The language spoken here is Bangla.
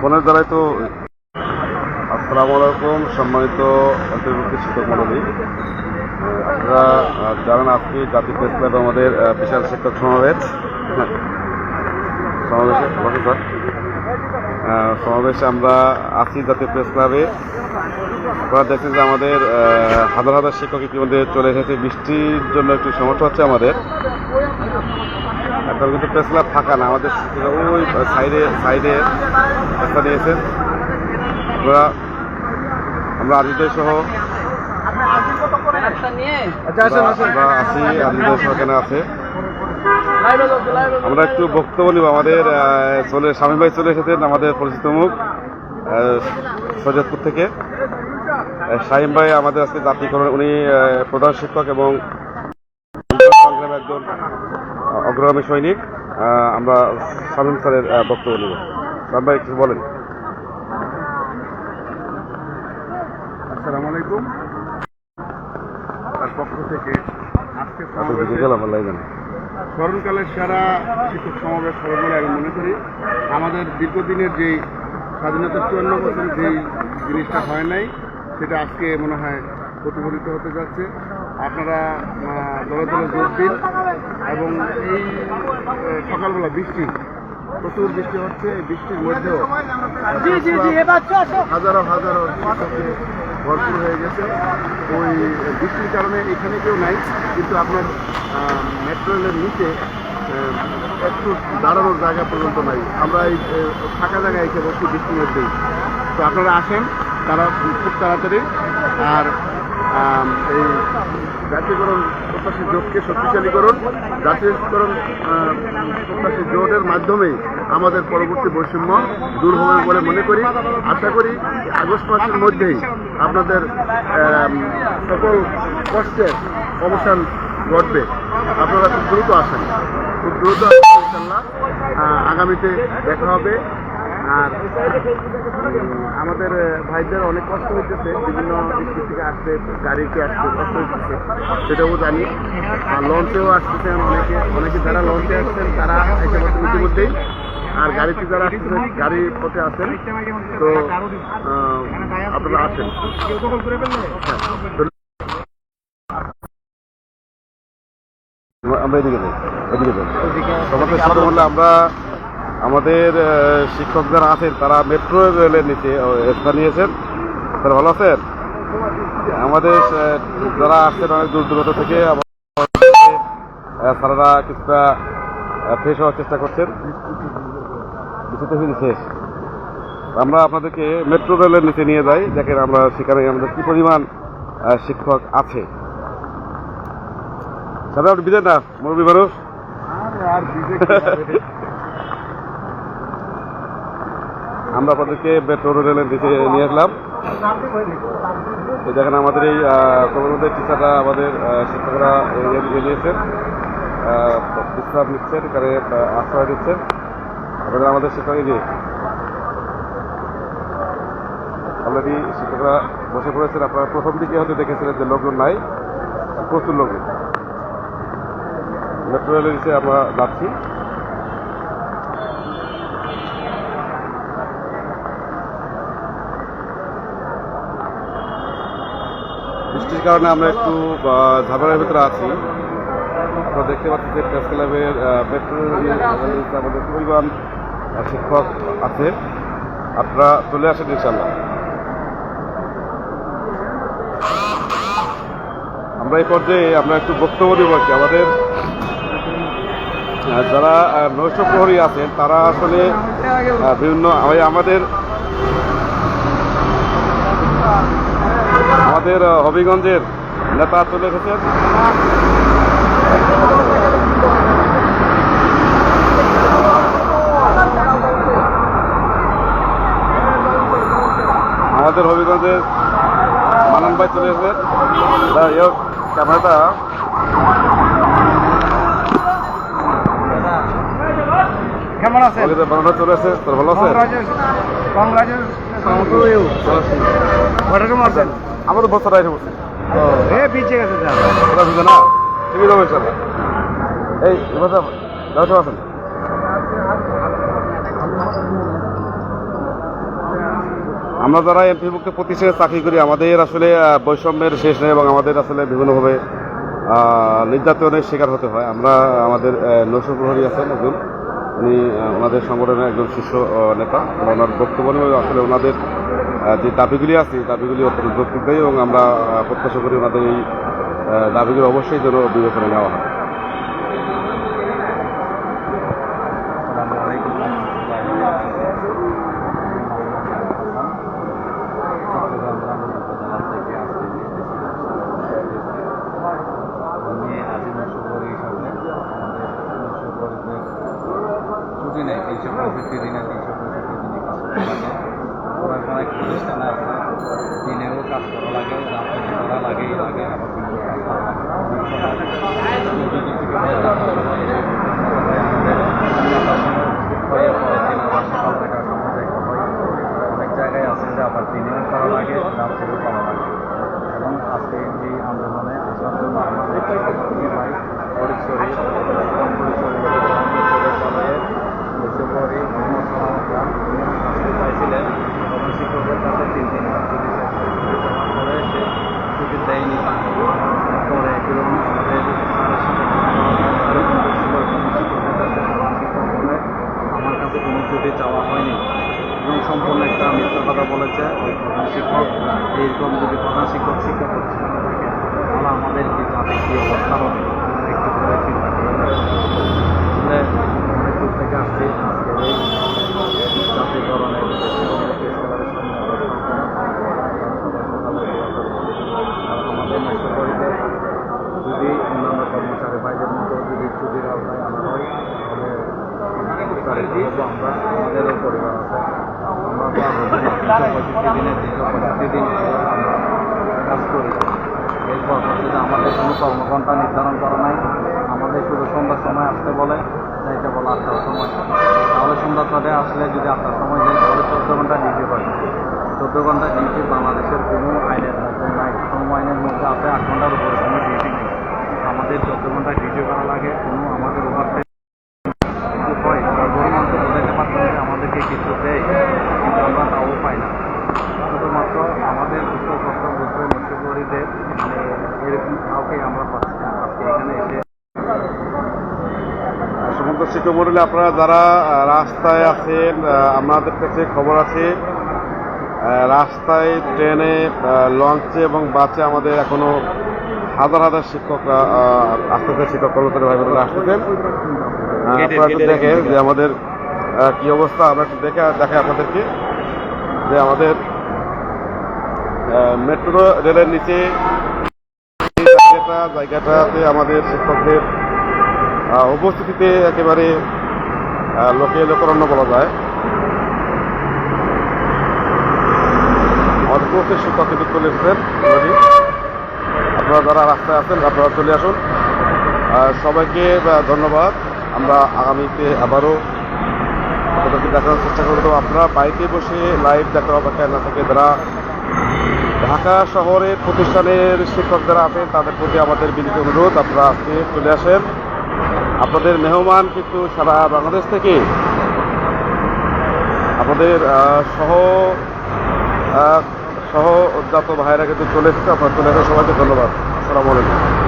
ফোনের দ্বারাই তো আসসালামু আলাইকুম সম্মানিত শিক্ষক মন্ডলী। আপনারা জানেন আজকে জাতীয় প্রেস ক্লাবে আমাদের বিশাল শিক্ষক সমাবেশ। হ্যাঁ, সমাবেশে স্যার। সমাবেশে আমরা আছি জাতীয় প্রেস ক্লাবে। আপনারা দেখছেন যে আমাদের হাজার হাজার শিক্ষক ইতিমধ্যে চলে এসেছে। বৃষ্টির জন্য একটু সমস্যা হচ্ছে আমাদের। এখন কিন্তু প্রেস ক্লাব ফাঁকা না আমাদের ওই সাইডে সাইডে একটা নিয়েছেন আমরা আমরা আজিজয় সহ আমরা আছি আজিজয় সহ এখানে আছে। আমরা একটু বক্তব্য নিব। আমাদের চলে স্বামী ভাই চলে এসেছেন আমাদের পরিচিত মুখ সৈয়দপুর থেকে। শাহিম ভাই আমাদের আজকে জাতীয়করণ উনি প্রধান শিক্ষক এবং সংগ্রামের একজন অগ্রগামী সৈনিক আমরা শামীম স্যারের বক্তব্য নেব। শামীম ভাই কিছু বলেন। আসসালামু আলাইকুম। তার পক্ষ থেকে আজকে জানে। স্মরণকালের সেরা শিক্ষক সমাবেশ হবে বলে আমি মনে করি। আমাদের দীর্ঘদিনের যেই স্বাধীনতার চুয়ান্ন বছর যেই জিনিসটা হয় নাই সেটা আজকে মনে হয় প্রতিফলিত হতে যাচ্ছে। আপনারা দলে দলে যোগ দিন এবং এই সকালবেলা বৃষ্টি প্রচুর বৃষ্টি হচ্ছে এই বৃষ্টির মধ্যেও হাজারো হাজারো ভরপুর হয়ে গেছে। ওই বৃষ্টির কারণে এখানে কেউ নাই কিন্তু আপনার মেট্রো রেলের নিচে একটু দাঁড়ানোর জায়গা পর্যন্ত নাই। আমরা এই ফাঁকা জায়গায় এসে বসছি বৃষ্টির মধ্যেই তো আপনারা আসেন তারা খুব তাড়াতাড়ি। আর এই জাতীয়করণ প্রত্যাশী জোটকে শক্তিশালীকরণ জাতীয়করণ প্রত্যাশী জোটের মাধ্যমেই আমাদের পরবর্তী বৈষম্য দূর হবে বলে মনে করি। আশা করি আগস্ট মাসের মধ্যেই আপনাদের সকল কষ্টের অবসান ঘটবে। আপনারা খুব দ্রুত আসেন। খুব দ্রুত ইনশাল্লাহ। আগামীতে দেখা হবে। আর আমাদের ভাইদের অনেক কষ্ট হইতেছে। বিভিন্ন দিক থেকে আসতে গাড়িতে আসতে কষ্ট হইতেছে সেটাও জানি। আর লঞ্চেও আসতেছেন অনেকে। অনেকে যারা লঞ্চে আসছেন তারা এসে বসেন ইতিমধ্যেই। আর গাড়িতে যারা আসতেছেন গাড়ি পথে আছেন। তো আপনারা আসেন হ্যাঁ। আমরা এদিকে যাই। এদিকে যাই। আমরা আমাদের শিক্ষক যারা আছেন, তারা মেট্রো রেলের নিচে স্থান নিয়েছেন। স্যার, ভালো আছেন? আমাদের যারা আসছেন অনেক দূর দূরান্ত থেকে স্যারেরা কিছুটা ফ্রেশ হওয়ার চেষ্টা করছেন। শেষ। আমরা আপনাদেরকে মেট্রো রেলের নিচে নিয়ে যাই। দেখেন আমরা সেখানে আমাদের কি পরিমাণ শিক্ষক আছে। আপনি বিদেন না? মুরব্বী মানুষ? আর আমরা আপনাদেরকে মেট্রো রেলের নিচে নিয়ে আসলাম। দেখেন আমাদের এই প্রবন্ধের টিচাররা আমাদের শিক্ষকরা এ- এ- নিয়েছেন বিশ্রাম নিচ্ছেন, এখানে আশ্রয় দিচ্ছেন আপনাদের আমাদের শিক্ষক এই যে অলরেডি শিক্ষকরা বসে পড়েছেন। আপনারা প্রথম দিকে হয়তো দেখেছিলেন যে লোকজন নাই, প্রচুর লোকজন। মেট্রো রেলের নিচে আমরা যাচ্ছি। বৃষ্টির কারণে আমরা একটু ঝামেলার ভিতরে আছি। আপনারা দেখতে পাচ্ছি যে প্রেস ক্লাবের মেট্রো আমাদের পরিমাণ শিক্ষক আছে। আপনারা চলে আসেন ইনশাল্লাহ আমরা এই পর্যায়ে আমরা একটু বক্তব্য দেবো কি। আমাদের যারা নৈশ প্রহরী আছেন, তারা আসলে বিভিন্ন, আমাদের আমাদের হবিগঞ্জের নেতা চলে এসেছেন। আমাদের হবিগঞ্জের মানন ভাই চলে এসেছেন। ক্যামেরাটা। কেমন আমাদের বানানো চলে তোর ভালো আছে কংগ্রাচুলেশন আছেন। আমাদের বছর আইসে বসে এ পিছিয়ে গেছে ওরা বুঝে না তুমি দেবো ইনশাল্লাহ এই এবার দর্শক আছেন আমরা যারা এমপিভুক্ত প্রতিষ্ঠানে চাকরি করি আমাদের আসলে বৈষম্যের শেষ নেই এবং আমাদের আসলে বিভিন্নভাবে নির্যাতনের শিকার হতে হয়। আমরা আমাদের নৈশ প্রহরী আছেন একজন। উনি ওনাদের সংগঠনের একজন শীর্ষ নেতা। ওনার বক্তব্য নিয়ে আসলে ওনাদের যে দাবিগুলি আছে দাবিগুলি অত্যন্ত যৌক্তিক এবং আমরা প্রত্যাশা করি ওনাদের এই দাবিগুলো অবশ্যই যেন বিবেচনা নেওয়া হয় আসসালামু আলাইকুম চট্টগ্রাম গ্রামীণ উপজেলা থেকে আজকে আমি আজি নকশবরি হিসাবে আমাদের নকশবরিতে ছুটি নেই তিনশো পঁয়ষট্টি দিনে তিনশো পঁয়ষট্টি দিনে কাজ করা লাগে ওরা অনেক প্রতিষ্ঠানে আছে দিনেও কাজ করা লাগে রাতে করা লাগেই লাগে আবার দিনেও কাজ করা লাগে অনেক সময় ছুটি থেকে বাইরে যেতে হয়, এসে হয়ে পরের দিন আবার সকাল থেকে সময় দেখা হয় অনেক জায়গায় আছে যে আবার দিনেও করা লাগে রাত্রেও করা লাগে এই আন্দোলনে আসার জন্য বাইক ভাই পরিচয় পরিচয় মোহাম্মদ সালাম খান শাস্তি পাইছিলেন তখন শিক্ষকের কাছে তিন দিন ছুটি চাইছিলেন যাওয়ার পরে সে ছুটি দেয়নি পরে এবং আমাদের স্যারের সাথে এরকম ছিল কোনো শিক্ষকের কাছে প্রধান শিক্ষক বলে আমার কাছে কোনো ছুটি চাওয়া হয়নি এবং সম্পূর্ণ একটা মিথ্যা কথা বলেছে ওই প্রধান শিক্ষক এইরকম যদি প্রধান শিক্ষক শিক্ষা প্রতিষ্ঠানে থাকে তাহলে আমাদের কি তাতে কী অবস্থা হবে একটু করে চিন্তা করে দেখেন। আসলে অনেক দূর থেকে আসছি আজকে এই জাতীয়করণের দেশের অনেক স্কলারের সামনে অবস্থান করা। সবাই সকালে দোয়া করব। আর আমাদের নষ্টকরীদের যদি অন্যান্য কর্মচারী ভাইদের মতো যদি ছুটির আওতায় আনা হয় তাহলে হব আমরা আমাদেরও আমরা আমরা করি। আমাদের কোনো কর্মঘণ্টা নির্ধারণ করা নাই। আমাদের শুধু সন্ধ্যার সময় আসতে বলে যাইতে বলে আটটার সময়। তাহলে সন্ধ্যা ছটায় আসলে যদি আটটার সময় যাই তাহলে চোদ্দ ঘণ্টা ডিউটি হয় চোদ্দ ঘণ্টা ডিউটি বাংলাদেশের কোনো আইনের মধ্যে নাই। শ্রম আইনের মধ্যে আছে, আট ঘণ্টার উপরে কোনো ডিউটি নেই। আমাদের চোদ্দ ঘণ্টা ডিউটি করা লাগে, কোনো আমাদের কিছু দেয় কিন্তু আমরা তাও পাই না। শুধুমাত্র আমাদের দুঃখ কষ্ট বুঝতে মুখ্যমন্ত্রীদের মানে এরকম কাউকে আমরা পাচ্ছি না আজকে এখানে এসে সমস্ত শিক্ষক মন্ডলী আপনারা যারা রাস্তায় আছেন আমাদের কাছে খবর আছে। রাস্তায় ট্রেনে লঞ্চে এবং বাসে আমাদের এখনও হাজার হাজার শিক্ষকরা আসতেছে শিক্ষক কর্মচারী ভাই বোনেরা আসতেছেন। আপনারা দেখেন যে আমাদের কি অবস্থা? আমরা একটু দেখে দেখে আপনাদেরকে যে আমাদের মেট্রো রেলের নিচে জায়গাটাতে আমাদের শিক্ষকদের উপস্থিতিতে একেবারে লোকে লোকরণ্য বলা যায়। প্রত্যেক শিক্ষক কিন্তু চলে এসেছেন আপনারা যারা রাস্তায় আছেন, আপনারা চলে আসুন। সবাইকে ধন্যবাদ। আমরা আগামীতে আবারও আপনাদেরকে দেখানোর চেষ্টা করব। আপনারা বাড়িতে বসে লাইভ দেখার অপেক্ষায় না থাকে যারা ঢাকা শহরের প্রতিষ্ঠানের শিক্ষক যারা আছেন তাদের প্রতি আমাদের বিনীত অনুরোধ আপনারা আজকে চলে আসেন। আপনাদের মেহমান কিন্তু সারা বাংলাদেশ থেকে। আহ, সহ সহ জাত ভাইরা কিন্তু চলে এসেছে। আপনারা চলে আসেন সবাইকে ধন্যবাদ। আসসালামু আলাইকুম।